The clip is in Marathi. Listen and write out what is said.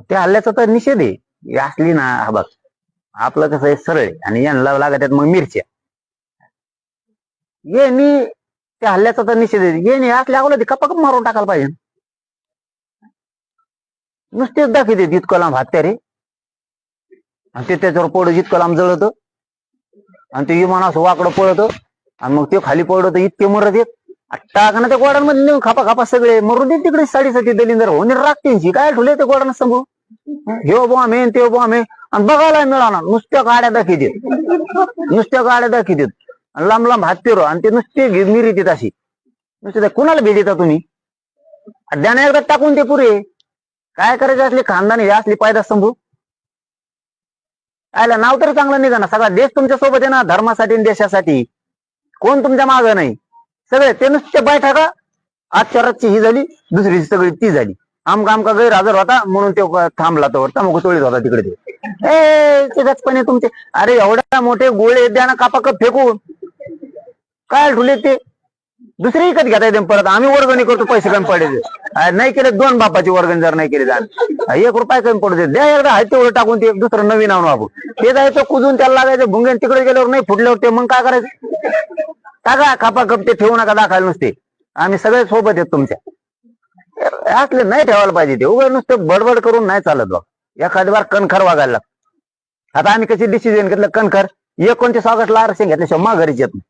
त्या हल्ल्याचा तर निषेध आहे. असली ना हा बघ. आपलं कसं आहे सरळ आहे. आणि यांना लागत मग मिरच्या. ये मी त्या हल्ल्याचा तर निषेध आहे. येणे असल्या अगोदर कपाक मारून टाकायला पाहिजे नुसतेच दाखवते इतकं लांब हत्यारे आणि ते त्याच्यावर पडत इतकं लांब जळत. आणि ते विमान असं वाकडं पळत. आणि मग ते खाली पडत इतके मरत येत टाकणं ना त्या गोडांमध्ये नेऊन खापा खापा सगळे. मरू दे तिकडे साडीसाठी दलिंदर होणे राखते काय ठुले ते गोडानं समोर हे? बॉम्ब ते बॉम्ब आणि बघायला मिळाला. नुसत्या गाड्या देत नुसत्या गाड्या दाखवतात आणि लांब लांब हात आणि ते नुसते घे- मिरीत अशी. नुसते कुणाला भेट देता तुम्ही द्याना एकदा टाकून ते पुरे. काय करायचे असले खानदानी हे असली पायदा संभू? आयला नाव तरी चांगलं निघा ना सगळा देश तुमच्यासोबत आहे ना. धर्मासाठी आणि देशासाठी. कोण तुमच्या मागं नाही? सगळे ते नुसते बैठका. आजच्या रातची ही झाली दुसरी सगळी ती झाली. आमका आमका गैरहजर होता म्हणून तो थांबला तो तमक चोळीत होता तिकडे ते. ए गचपणे तुमचे. अरे एवढ्या मोठे गोळे द्या ना कापा कप फेकून. काय ठुले ते? दुसरी विकत घेता येते परत. आम्ही वर्गणी करतो पैसे कमी पडायचे नाही केले दोन बापाची वर्गणी जर नाही केली जाण एक रुपये कमी पडू दे. द्या एकदा हाय तेवढं टाकून ते दुसरं नवीन आणू आपण. ते जायचं कुजून त्याला लागायचं भुंगेन तिकडे गेल्यावर नाही फुटल्यावर ते मग काय करायचं? टाका खापा कप ते ठेवू नका दाखवायला नुसते. आम्ही सगळे सोबत आहेत तुमच्या. असले नाही ठेवायला पाहिजे ते. उघड नुसतं बडबड करून नाही चालत बघ एखादी बार कणखर वागायला लागतो. आता आम्ही कशी डिसिजन घेतलं? कणखर. एकोणतीस ऑगस्टला आरक्षण घेतल्याशिवाय माघारीच येत नाही?